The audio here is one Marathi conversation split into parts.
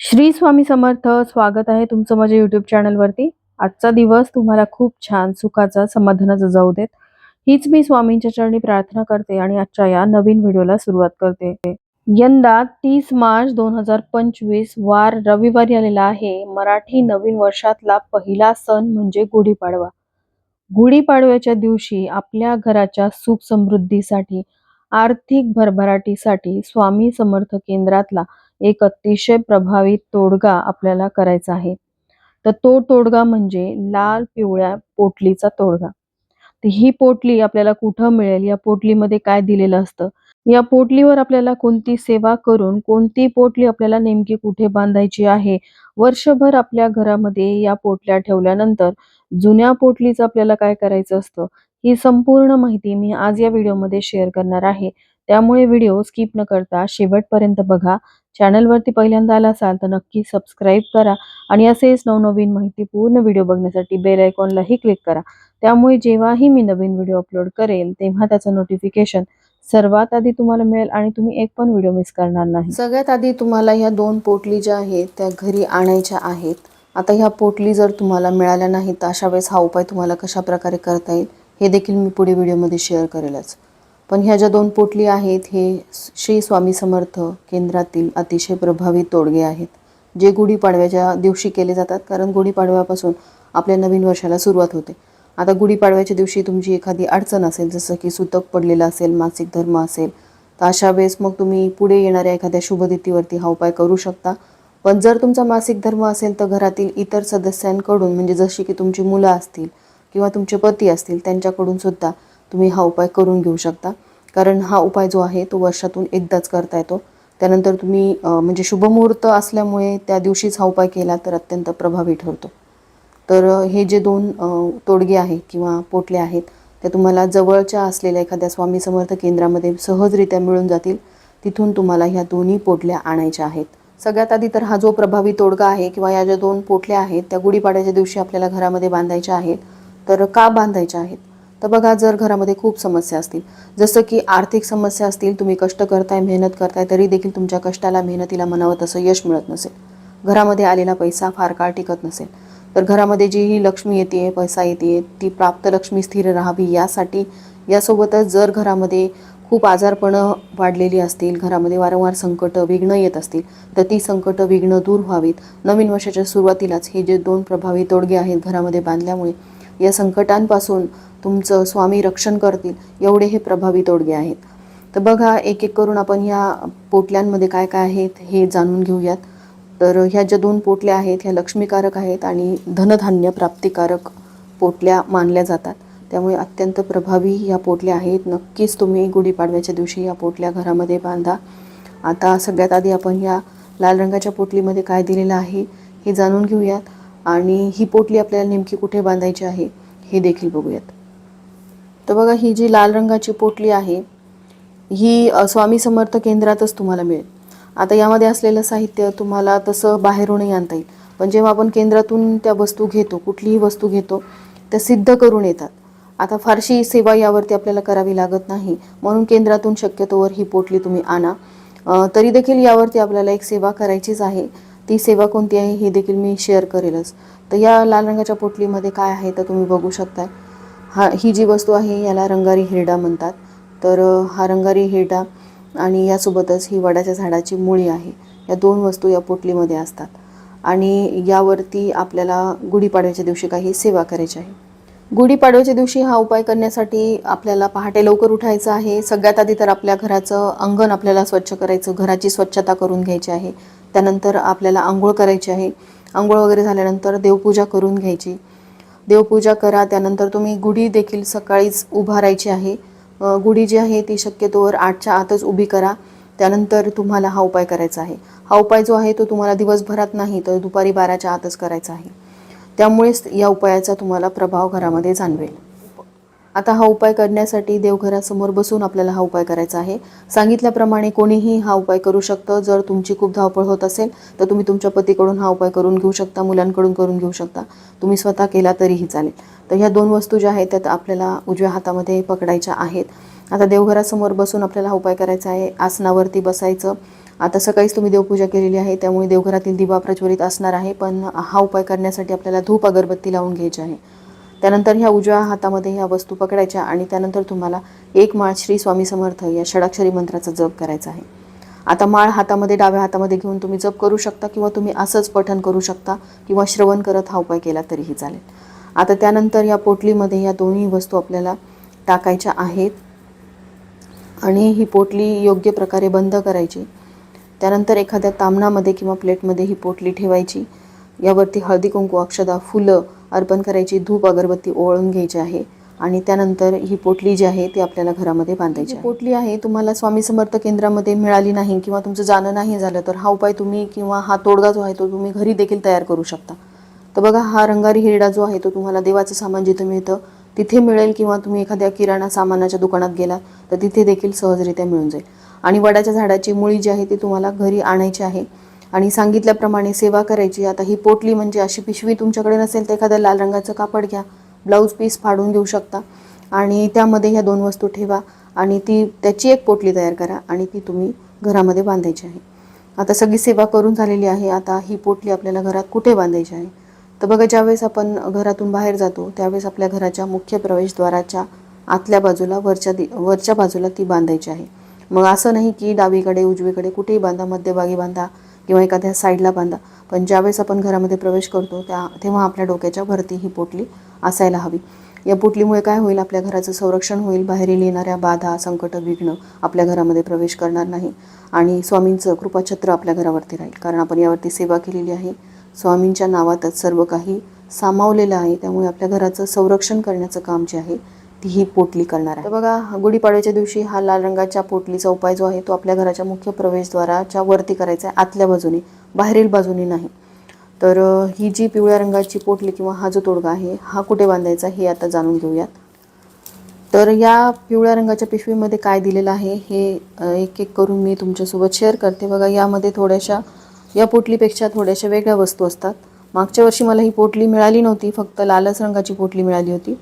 श्री स्वामी समर्थ स्वागत आहे तुमचं माझ्या युट्यूब चॅनलवरती आजचा दिवस तुम्हाला खूप छान सुखाचा समाधानाचा जाऊ देत. हीच मी स्वामींच्या चरणी प्रार्थना करते आणि आजच्या या नवीन व्हिडिओला सुरुवात करते. यंदा तीस मार्च दोन हजार पंचवीस वार रविवारी आलेला आहे. मराठी नवीन वर्षातला पहिला सण म्हणजे गुढीपाडवा. गुढीपाडव्याच्या दिवशी आपल्या घराच्या सुख समृद्धीसाठी आर्थिक भरभराटीसाठी स्वामी समर्थ केंद्रातला एक अतिशय प्रभावी तोडगा आपल्याला करायचा आहे. तर तो तोडगा म्हणजे लाल पिवळ्या पोटलीचा तोडगा. ही पोटली आपल्याला कुठं मिळेल? या पोटलीमध्ये काय दिलेलं असतं? या पोटलीवर आपल्याला कोणती सेवा करून कोणती पोटली आपल्याला नेमकी कुठे बांधायची आहे? वर्षभर आपल्या घरामध्ये या पोटल्या ठेवल्यानंतर जुन्या पोटलीचं आपल्याला काय करायचं असतं? ही संपूर्ण माहिती मी आज या व्हिडिओमध्ये शेअर करणार आहे. त्यामुळे व्हिडिओ स्किप न करता शेवटपर्यंत बघा. चॅनलवरती पहिल्यांदा आला असाल तर नक्की सबस्क्राईब करा आणि असेच नवनवीन माहिती पूर्ण व्हिडिओ बघण्यासाठी बेल आयकॉनलाही क्लिक करा. त्यामुळे जेव्हाही मी नवीन व्हिडिओ अपलोड करेल तेव्हा त्याचं नोटिफिकेशन सर्वात आधी तुम्हाला मिळेल आणि तुम्ही एक पण व्हिडिओ मिस करणार नाही. सगळ्यात आधी तुम्हाला ह्या दोन पोटली ज्या आहेत त्या घरी आणायच्या आहेत. आता ह्या पोटली जर तुम्हाला मिळाल्या नाहीत तर अशा वेळेस हा उपाय तुम्हाला कशा प्रकारे करता येईल हे देखील मी पुढे व्हिडिओमध्ये शेअर करेलच. पण ह्या ज्या दोन पोटली आहेत हे श्री स्वामी समर्थ केंद्रातील अतिशय प्रभावी तोडगे आहेत जे गुढीपाडव्याच्या दिवशी केले जातात. कारण गुढीपाडव्यापासून आपल्या नवीन वर्षाला सुरुवात होते. आता गुढीपाडव्याच्या दिवशी तुमची एखादी अडचण असेल जसं की सुतक पडलेलं असेल मासिक धर्म असेल तर अशा वेळेस मग तुम्ही पुढे येणाऱ्या एखाद्या शुभदितीवरती हा उपाय करू शकता. पण जर तुमचा मासिक धर्म असेल तर घरातील इतर सदस्यांकडून म्हणजे जशी की तुमची मुलं असतील किंवा तुमचे पती असतील त्यांच्याकडून सुद्धा तुम्ही हा उपाय करून घेऊ शकता. कारण हा उपाय जो आहे तो वर्षातून एकदाच करता येतो. त्यानंतर तुम्ही म्हणजे शुभमुहूर्त असल्यामुळे त्या दिवशीच हा उपाय केला तर अत्यंत प्रभावी ठरतो. तर हे जे दोन तोडगे आहे किंवा पोटले आहेत ते तुम्हाला जवळच्या असलेल्या एखाद्या स्वामी समर्थ केंद्रामध्ये सहजरित्या मिळून जातील. तिथून तुम्हाला ह्या दोन्ही पोटल्या आणायच्या आहेत. सगळ्यात आधी तर हा जो प्रभावी तोडगा आहे किंवा या ज्या दोन पोटल्या आहेत त्या गुढीपाड्याच्या दिवशी आपल्याला घरामध्ये बांधायच्या आहेत. तर का बांधायच्या आहेत? तर बघा जर घरामध्ये खूप समस्या असतील जसं की आर्थिक समस्या असतील तुम्ही कष्ट करताय मेहनत करताय तरी देखील तुमच्या कष्टाला मेहनतीला म्हणावं तसं यश मिळत नसेल. घरामध्ये आलेला पैसा फार काळ टिकत नसेल. तर घरामध्ये जी ही लक्ष्मी येते पैसा येते ती प्राप्त लक्ष्मी स्थिर राहावी यासाठी यासोबतच जर घरामध्ये खूप आजारपणं वाढलेली असतील घरामध्ये वारंवार संकटं विघ्न येत असतील तर ती संकटं विघ्न दूर व्हावीत. नवीन वर्षाच्या सुरुवातीलाच हे जे दोन प्रभावी तोडगे आहेत घरामध्ये बांधल्यामुळे या संकटांपासून तुमचं स्वामी रक्षण करतील एवढे हे प्रभावी तोडगे आहेत. तर बघा एक एक करून आपण ह्या पोटल्यांमध्ये काय काय आहेत हे जाणून घेऊयात. तर ह्या ज्या दोन पोटल्या आहेत ह्या लक्ष्मीकारक आहेत आणि धनधान्य प्राप्तिकारक पोटल्या मानल्या जातात. त्यामुळे अत्यंत प्रभावी ह्या पोटल्या आहेत. नक्कीच तुम्ही गुढीपाडव्याच्या दिवशी या पोटल्या घरामध्ये बांधा. आता सगळ्यात आधी आपण या लाल रंगाच्या पोटलीमध्ये काय दिलेलं आहे हे जाणून घेऊयात. आणि ही पोटली आपल्याला नेमकी कुठे बांधायची आहे हे देखील बघूयात. तर बघा ही जी लाल रंगाची पोटली आहे ही स्वामी समर्थ केंद्रातच तुम्हाला मिळेल. आता यामध्ये असलेलं साहित्य तुम्हाला तसं बाहेरूनही आणता येईल. पण जेव्हा आपण केंद्रातून त्या वस्तू घेतो कुठलीही वस्तू घेतो त्या सिद्ध करून येतात. आता फारशी सेवा यावरती आपल्याला करावी लागत नाही. म्हणून केंद्रातून शक्यतोवर ही पोटली तुम्ही आणा. तरी देखील यावरती आपल्याला एक सेवा करायचीच आहे. ती सेवा कोणती आहे हे देखील मी शेअर करेलच. तर या लाल रंगाच्या पोटलीमध्ये काय आहे तर तुम्ही बघू शकताय. हा ही जी वस्तू आहे याला रंगारी हिरडा म्हणतात. तर हा रंगारी हिरडा आणि यासोबतच ही वडाच्या झाडाची मुळी आहे. या दोन वस्तू या पोटलीमध्ये असतात. आणि यावरती आपल्याला गुढीपाडव्याच्या दिवशी काही सेवा करायची आहे. गुढीपाडव्याच्या दिवशी हा उपाय करण्यासाठी आपल्याला पहाटे लवकर उठायचं आहे. सगळ्यात आधी तर आपल्या घराचं अंगण आपल्याला स्वच्छ करायचं घराची स्वच्छता करून घ्यायची आहे. त्यानंतर आपल्याला आंघोळ करायची आहे. आंघोळ वगैरे झाल्यानंतर देवपूजा करून घ्यायची. देवपूजा करा त्यानंतर तुम्ही गुढी देखील सकाळीच उभारायची आहे. गुढी जी आहे ती शक्यतोवर आठच्या आतच उभी करा. त्यानंतर तुम्हाला हा उपाय करायचा आहे. हा उपाय जो आहे तो तुम्हाला दिवसभरात नाही तर दुपारी बाराच्या आतच करायचा आहे. त्यामुळेच या उपायाचा तुम्हाला प्रभाव घरामध्ये जाणवेल. आता हा उपाय करण्यासाठी देवघरासमोर बसून आपल्याला हा उपाय करायचा आहे. सांगितल्याप्रमाणे कोणीही हा उपाय करू शकतं. जर तुमची खूप धावपळ होत असेल तर तुम्ही तुमच्या पतीकडून हा उपाय करून घेऊ शकता मुलांकडून करून घेऊ शकता. तुम्ही स्वतः केला तरीही चालेल. तर ह्या दोन वस्तू ज्या आहेत त्यात आपल्याला उजव्या हातामध्ये पकडायच्या आहेत. आता देवघरासमोर बसून आपल्याला हा उपाय करायचा आहे. आसनावरती बसायचं. आता सकाळीच तुम्ही देवपूजा केलेली आहे त्यामुळे देवघरातील दिवा प्रज्वलित असणार आहे. पण हा उपाय करण्यासाठी आपल्याला धूप अगरबत्ती लावून घ्यायची आहे. त्यानंतर ह्या उजव्या हातामध्ये ह्या वस्तू पकडायच्या आणि त्यानंतर तुम्हाला एक माळ श्री स्वामी समर्थ या षडाक्षरी मंत्राचा जप करायचा आहे. आता माळ हातामध्ये डाव्या हातामध्ये घेऊन तुम्ही जप करू शकता किंवा तुम्ही असंच पठण करू शकता किंवा श्रवण करत हा उपाय केला तरीही चालेल. आता त्यानंतर या पोटलीमध्ये या दोन्ही वस्तू आपल्याला टाकायच्या आहेत. आणि ही पोटली योग्य प्रकारे बंद करायची. त्यानंतर एखाद्या तामणामध्ये किंवा प्लेटमध्ये ही पोटली ठेवायची. यावरती हळदी कुंकू अक्षदा फुलं अर्पण करायची धूप अगरबत्ती ओळून घ्यायची आहे आणि त्यानंतर ही पोटली जी आहे ती आपल्याला घरामध्ये बांधायची पोटली आहे तुम्हाला स्वामी समर्थ केंद्रामध्ये मिळाली नाही किंवा तुमचं जाणं नाही झालं तर हा उपाय तुम्ही किंवा हा तोडगा जो आहे तो तुम्ही घरी देखील तयार करू शकता. तर बघा हा रंगारी हिरडा जो आहे तो तुम्हाला देवाचं सामान जिथं मिळतं तिथे मिळेल किंवा तुम्ही एखाद्या किराणा सामानाच्या दुकानात गेला तर तिथे देखील सहजरित्या मिळून जाईल. आणि वडाच्या झाडाची मुळी जी आहे ती तुम्हाला घरी आणायची आहे. आणि सांगितल्याप्रमाणे सेवा करायची. आता ही पोटली म्हणजे अशी पिशवी तुमच्याकडे नसेल तर एखादं लाल रंगाचं कापड घ्या. ब्लाऊज पीस फाडून देऊ शकता. आणि त्यामध्ये ह्या दोन वस्तू ठेवा आणि ती त्याची एक पोटली तयार करा आणि ती तुम्ही घरामध्ये बांधायची आहे. आता सगळी सेवा करून झालेली आहे. आता ही पोटली आपल्याला घरात कुठे बांधायची आहे? तर बघा ज्यावेळेस आपण घरातून बाहेर जातो त्यावेळेस आपल्या घराच्या मुख्य प्रवेशद्वाराच्या आतल्या बाजूला वरच्या दि वरच्या बाजूला ती बांधायची आहे. मग असं नाही की डावीकडे उजवीकडे कुठेही बांधा मध्यभागी बांधा. किंवा एखाद्या साईडला बांधा. पण ज्यावेळेस आपण घरामध्ये प्रवेश करतो त्या तेव्हा आपल्या डोक्याच्या वरती ही पोटली असायला हवी. या पोटलीमुळे काय होईल? आपल्या घराचं संरक्षण होईल. बाहेरील येणाऱ्या बाधा संकट विघ्न आपल्या घरामध्ये प्रवेश करणार नाही. आणि स्वामींचं कृपाछत्र आपल्या घरावरती राहील. कारण आपण यावरती सेवा केलेली आहे. स्वामींच्या नावातच सर्व काही सामावलेलं आहे. त्यामुळे आपल्या घराचं संरक्षण करण्याचं काम जे आहे ती ही पोटली करणार आहे. तर बघा गुढीपाडव्याच्या दिवशी हा लाल रंगाच्या पोटलीचा उपाय जो आहे तो आपल्या घराच्या मुख्य प्रवेशद्वाराच्या वरती करायचा आहे आतल्या बाजूने बाहेरील बाजूने नाही. तर ही जी पिवळ्या रंगाची पोटली किंवा हा जो तोडगा आहे हा कुठे बांधायचा हे आता जाणून घेऊयात. तर या पिवळ्या रंगाच्या पिशवीमध्ये काय दिलेलं आहे हे एक एक करून मी तुमच्यासोबत शेअर करते. बघा यामध्ये थोड्याशा या पोटलीपेक्षा थोड्याशा वेगळ्या वस्तू असतात. मागच्या वर्षी मला ही पोटली मिळाली नव्हती फक्त लालच रंगाची पोटली मिळाली होती.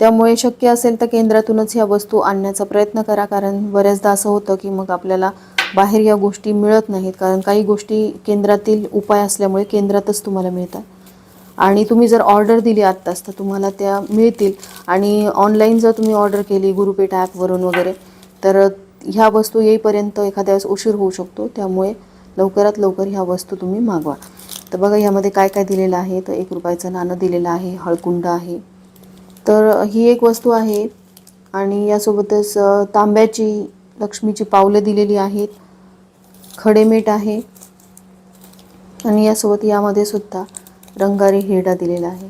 त्यामुळे शक्य असेल तर केंद्रातूनच ह्या वस्तू आणण्याचा प्रयत्न करा कारण बऱ्याचदा असं होतं की मग आपल्याला बाहेर या गोष्टी मिळत नाहीत. कारण काही गोष्टी केंद्रातील उपाय असल्यामुळे केंद्रातच तुम्हाला मिळतात. आणि तुम्ही जर ऑर्डर दिली आत्ताच तर तुम्हाला त्या मिळतील. आणि ऑनलाईन जर तुम्ही ऑर्डर केली गुरुपेठ ॲपवरून वगैरे तर ह्या वस्तू येईपर्यंत एखाद्या वेळेस उशीर होऊ शकतो. त्यामुळे लवकरात लवकर ह्या वस्तू तुम्ही मागवा. तर बघा यामध्ये काय काय दिलेलं आहे? तर एक रुपयाचं नाणं दिलेलं आहे हळकुंड आहे. तर ही एक वस्तू आहे आणि यासोबतच तांब्याची लक्ष्मीची पावलं दिलेली आहेत. खडेमीठ आहे. आणि यासोबत यामध्ये सुद्धा रंगारी हिरडा दिलेला आहे.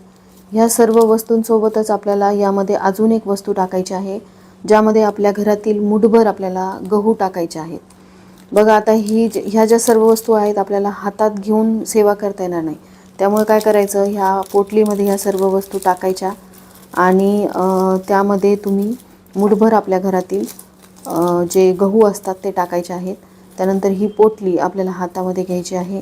ह्या सर्व वस्तूंसोबतच आपल्याला यामध्ये अजून एक वस्तू टाकायची आहे ज्यामध्ये आपल्या घरातील मुठभर आपल्याला गहू टाकायचे आहेत. बघा आता ही ज- ह्या ज्या सर्व वस्तू आहेत आपल्याला हातात घेऊन सेवा करता येणार नाही. त्यामुळे काय करायचं? ह्या पोटलीमध्ये ह्या सर्व वस्तू टाकायच्या. आणि त्यामध्ये तुम्ही मुठभर आपल्या घरातील जे गहू असतात ते टाकायचे आहेत. त्यानंतर ही पोटली आपल्याला हातामध्ये घ्यायची आहे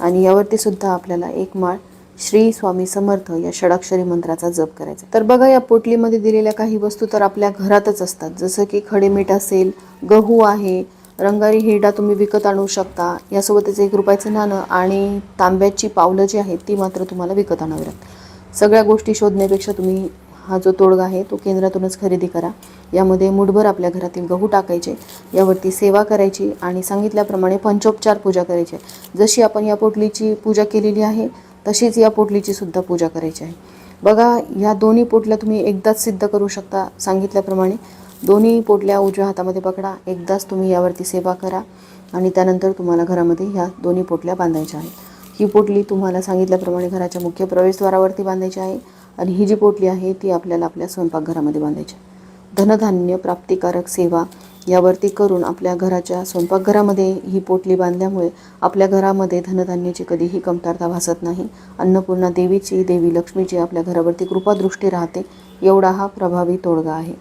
आणि यावरती सुद्धा आपल्याला एक माळ श्री स्वामी समर्थ या षडाक्षरी मंत्राचा जप करायचा तर बघा या पोटलीमध्ये दिलेल्या काही वस्तू तर आपल्या घरातच असतात. जसं की खडे मीठ असेल गहू आहे रंगारी हिरडा तुम्ही विकत आणू शकता. यासोबतच एक रुपयाचं नाणं आणि तांब्याची पावलं जी आहेत ती मात्र तुम्हाला विकत आणावी लागतात. सगळ्या गोष्टी शोधण्यापेक्षा तुम्ही हा जो तोडगा आहे तो केंद्रातूनच खरेदी करा. यामध्ये मुठभर आपल्या घरातील गहू टाकायचे यावरती सेवा करायची आणि सांगितल्याप्रमाणे पंचोपचार पूजा करायची. आहे. जशी आपण या पोटलीची पूजा केलेली आहे तशीच या पोटलीची सुद्धा पूजा करायची आहे. बघा या दोन्ही पोटल्या तुम्ही एकदाच सिद्ध करू शकता सांगितल्याप्रमाणे. दोन्ही पोटल्या उजव्या हातामध्ये पकडा एकदाच तुम्ही यावरती सेवा करा आणि त्यानंतर तुम्हाला घरामध्ये ह्या दोन्ही पोटल्या बांधायच्या आहेत. ही पोटली तुम्हाला सांगितल्याप्रमाणे घराच्या मुख्य प्रवेशद्वारावरती बांधायची आहे. आणि ही जी पोटली आहे ती आपल्याला आपल्या स्वयंपाकघरामध्ये बांधायची धनधान्य प्राप्तिकारक सेवा यावरती करून आपल्या घराच्या स्वयंपाकघरामध्ये ही पोटली बांधल्यामुळे आपल्या घरामध्ये धनधान्याची कधीही कमतरता भासत नाही. अन्नपूर्णा देवीची देवी लक्ष्मीची आपल्या घरावरती कृपादृष्टी राहते एवढा हा प्रभावी तोडगा आहे.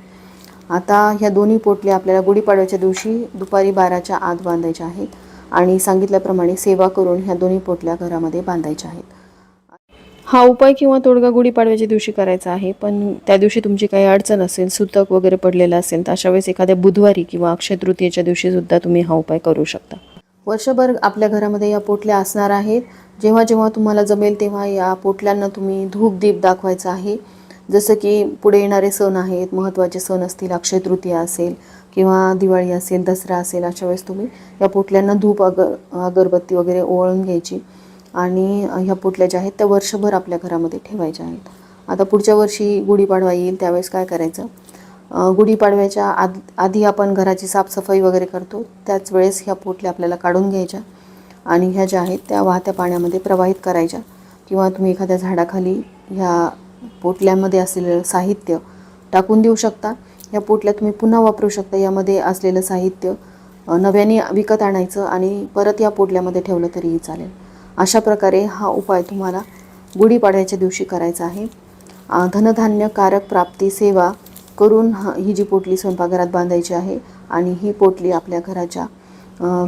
आता ह्या दोन्ही पोटल्या आपल्याला गुढीपाडव्याच्या दिवशी दुपारी बाराच्या आत बांधायच्या आहेत आणि सांगितल्याप्रमाणे सेवा करून ह्या दोन्ही पोटल्या घरामध्ये बांधायच्या आहेत. हा उपाय किंवा तोडगा गुढीपाडव्याच्या दिवशी करायचा आहे पण त्या दिवशी तुमची काही अडचण असेल सुतक वगैरे पडलेलं असेल तर अशा वेळेस एखाद्या बुधवारी किंवा अक्षय तृतीयेच्या दिवशी सुद्धा तुम्ही हा उपाय करू शकता. वर्षभर आपल्या घरामध्ये या पोटल्या असणार आहेत. जेव्हा जेव्हा तुम्हाला जमेल तेव्हा या पोटल्यांना तुम्ही धूप दीप दाखवायचा आहे. जसं की पुढे येणारे सण आहेत महत्त्वाचे सण असतील अक्षय तृतीया असेल किंवा दिवाळी असेल दसरा असेल अशा वेळेस तुम्ही या पोटल्यांना धूप अगर अगरबत्ती वगैरे ओवाळून घ्यायची. आणि ह्या पोटल्या ज्या आहेत त्या वर्षभर आपल्या घरामध्ये ठेवायच्या आहेत. आता पुढच्या वर्षी गुढीपाडवा येईल त्यावेळेस काय करायचं? गुढीपाडव्याच्या आद आधी आपण घराची साफसफाई वगैरे करतो त्याच वेळेस ह्या पोटल्या आपल्याला काढून घ्यायच्या आणि ह्या ज्या आहेत त्या वाहत्या पाण्यामध्ये प्रवाहित करायच्या. किंवा तुम्ही एखाद्या झाडाखाली ह्या पोटल्यामध्ये असलेलं साहित्य टाकून देऊ शकता. या पोटल्या तुम्ही पुन्हा वापरू शकता. यामध्ये असलेलं साहित्य नव्याने विकत आणायचं आणि परत या पोटल्यामध्ये ठेवलं तरीही चालेल. अशा प्रकारे हा उपाय तुम्हाला गुढीपाडव्याच्या दिवशी करायचा आहे. धनधान्य कारक प्राप्ती सेवा करून ह- ही जी पोटली स्वयंपाकघरात बांधायची आहे आणि ही पोटली आपल्या घराच्या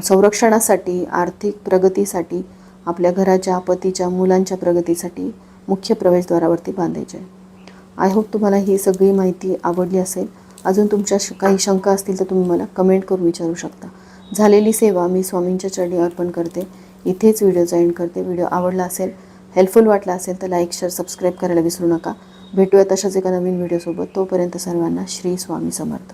संरक्षणासाठी आर्थिक प्रगतीसाठी आपल्या घराच्या पतीच्या मुलांच्या प्रगतीसाठी मुख्य प्रवेशद्वारावरती बांधायची आहे. आय होप तुम्हाला ही सगळी माहिती आवडली असेल. अजून तुमच्या श- काही शंका असतील तर तुम्ही मला कमेंट करून विचारू शकता. झालेली सेवा मी स्वामींच्या चरणी अर्पण करते. इथेच व्हिडिओचा एंड करते. व्हिडिओ आवडला असेल हेल्पफुल वाटला असेल तर लाईक शेअर सबस्क्राईब करायला विसरू नका. भेटूया तशाच एका नवीन व्हिडिओसोबत तोपर्यंत सर्वांना श्री स्वामी समर्थ.